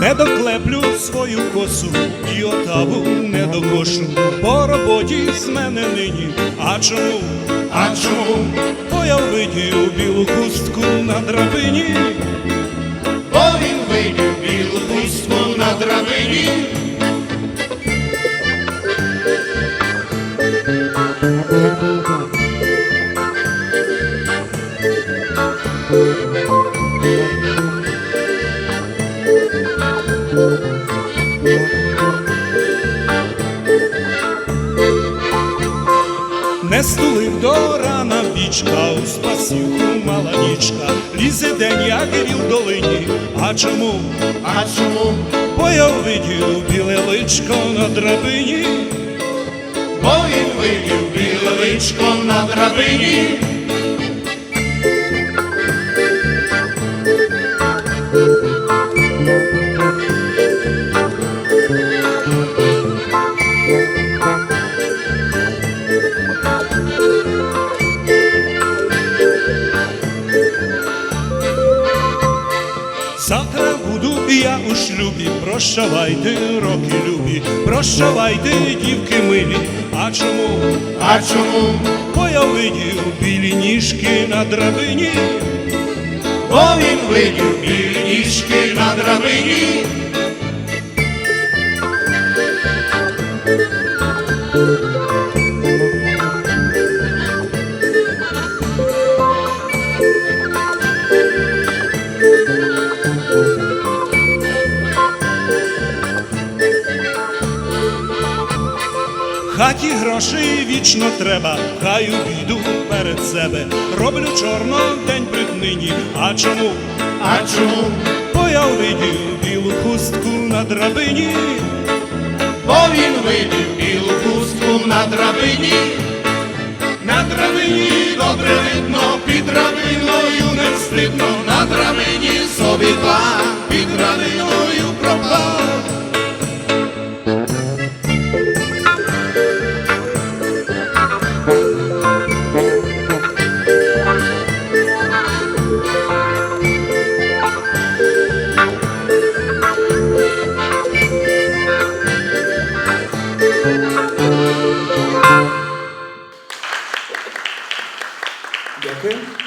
Не доклеплю свою косу і отаву не докошу. По роботі з мене нині. А чому? А чому? Бо я видів білу хустку на драбині. Не стулив до рана бічка, у спасівку мала нічка, лізе день, як рів в долині. А чому? А чому? Бо я видів біле личко на драбині. Бо він видів біле личко на драбині. Завтра буду я у шлюбі, прощавайте, роки любі, прощавайте, дівки милі. А чому? А чому? Бо я видів білі ніжки на драбині. Бо він видів білі ніжки на драбині. Хаті грошей вічно треба, хай обіду перед себе. Роблю чорно день пред нині. А чому? А чому? Бо я видів білу хустку на драбині. Бо він видів білу пустку на драбині. На драбині добре видно, під драбиною не встидно, на драбині собі два. Jorge.